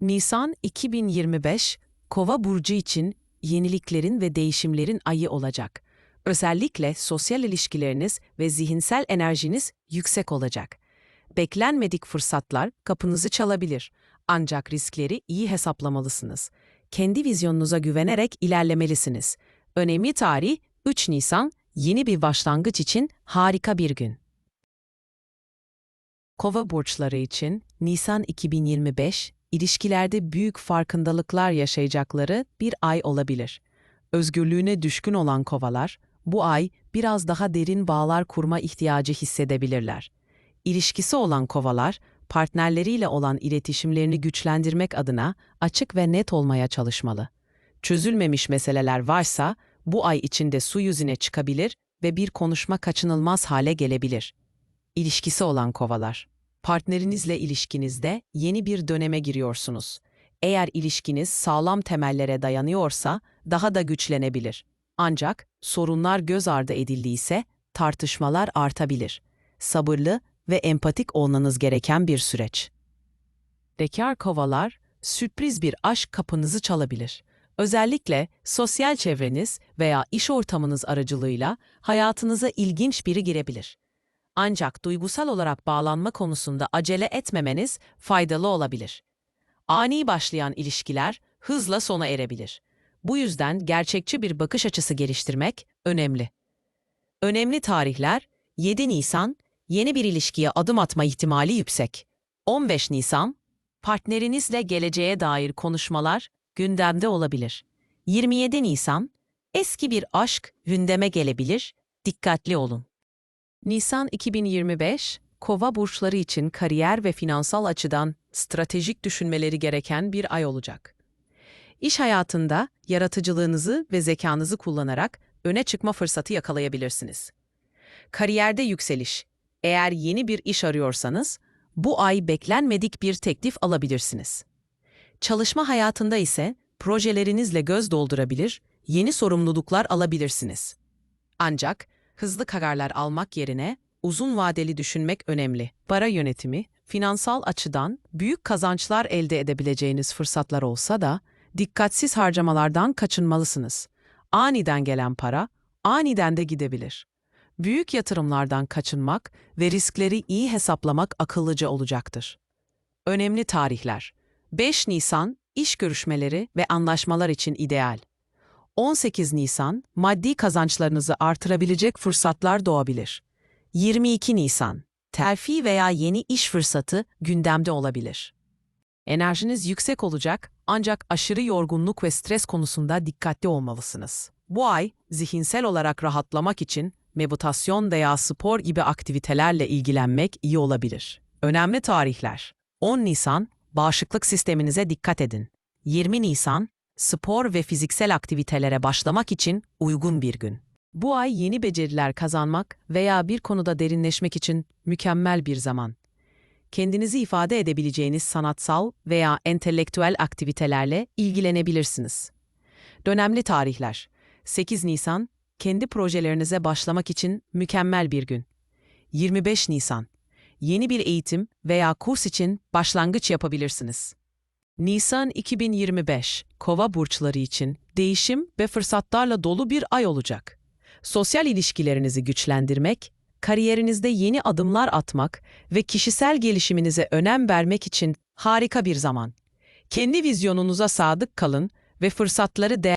Nisan 2025 Kova burcu için yeniliklerin ve değişimlerin ayı olacak. Özellikle sosyal ilişkileriniz ve zihinsel enerjiniz yüksek olacak. Beklenmedik fırsatlar kapınızı çalabilir. Ancak riskleri iyi hesaplamalısınız. Kendi vizyonunuza güvenerek ilerlemelisiniz. Önemli tarih 3 Nisan, yeni bir başlangıç için harika bir gün. Kova burçları için Nisan 2025, ilişkilerde büyük farkındalıklar yaşayacakları bir ay olabilir. Özgürlüğüne düşkün olan kovalar, bu ay biraz daha derin bağlar kurma ihtiyacı hissedebilirler. İlişkisi olan kovalar, partnerleriyle olan iletişimlerini güçlendirmek adına açık ve net olmaya çalışmalı. Çözülmemiş meseleler varsa, bu ay içinde su yüzüne çıkabilir ve bir konuşma kaçınılmaz hale gelebilir. İlişkisi olan kovalar. Partnerinizle ilişkinizde yeni bir döneme giriyorsunuz. Eğer ilişkiniz sağlam temellere dayanıyorsa daha da güçlenebilir. Ancak sorunlar göz ardı edildiyse tartışmalar artabilir. Sabırlı ve empatik olmanız gereken bir süreç. Bekar kovalar sürpriz bir aşk kapınızı çalabilir. Özellikle sosyal çevreniz veya iş ortamınız aracılığıyla hayatınıza ilginç biri girebilir. Ancak duygusal olarak bağlanma konusunda acele etmemeniz faydalı olabilir. Ani başlayan ilişkiler hızla sona erebilir. Bu yüzden gerçekçi bir bakış açısı geliştirmek önemli. Önemli tarihler 7 Nisan, yeni bir ilişkiye adım atma ihtimali yüksek. 15 Nisan, partnerinizle geleceğe dair konuşmalar gündemde olabilir. 27 Nisan, eski bir aşk gündeme gelebilir, dikkatli olun. Nisan 2025, Kova burçları için kariyer ve finansal açıdan stratejik düşünmeleri gereken bir ay olacak. İş hayatında yaratıcılığınızı ve zekanızı kullanarak öne çıkma fırsatı yakalayabilirsiniz. Kariyerde yükseliş. Eğer yeni bir iş arıyorsanız, bu ay beklenmedik bir teklif alabilirsiniz. Çalışma hayatında ise projelerinizle göz doldurabilir, yeni sorumluluklar alabilirsiniz. Ancak hızlı kararlar almak yerine uzun vadeli düşünmek önemli. Para yönetimi, finansal açıdan büyük kazançlar elde edebileceğiniz fırsatlar olsa da dikkatsiz harcamalardan kaçınmalısınız. Aniden gelen para aniden de gidebilir. Büyük yatırımlardan kaçınmak ve riskleri iyi hesaplamak akıllıca olacaktır. Önemli tarihler 5 Nisan iş görüşmeleri ve anlaşmalar için ideal. 18 Nisan maddi kazançlarınızı artırabilecek fırsatlar doğabilir. 22 Nisan terfi veya yeni iş fırsatı gündemde olabilir. Enerjiniz yüksek olacak ancak aşırı yorgunluk ve stres konusunda dikkatli olmalısınız. Bu ay zihinsel olarak rahatlamak için meditasyon veya spor gibi aktivitelerle ilgilenmek iyi olabilir. Önemli tarihler 10 Nisan bağışıklık sisteminize dikkat edin. 20 Nisan spor ve fiziksel aktivitelere başlamak için uygun bir gün. Bu ay yeni beceriler kazanmak veya bir konuda derinleşmek için mükemmel bir zaman. Kendinizi ifade edebileceğiniz sanatsal veya entelektüel aktivitelerle ilgilenebilirsiniz. Dönemli tarihler 8 Nisan, kendi projelerinize başlamak için mükemmel bir gün. 25 Nisan, yeni bir eğitim veya kurs için başlangıç yapabilirsiniz. Nisan 2025, Kova burçları için değişim ve fırsatlarla dolu bir ay olacak. Sosyal ilişkilerinizi güçlendirmek, kariyerinizde yeni adımlar atmak ve kişisel gelişiminize önem vermek için harika bir zaman. Kendi vizyonunuza sadık kalın ve fırsatları değerlendirin.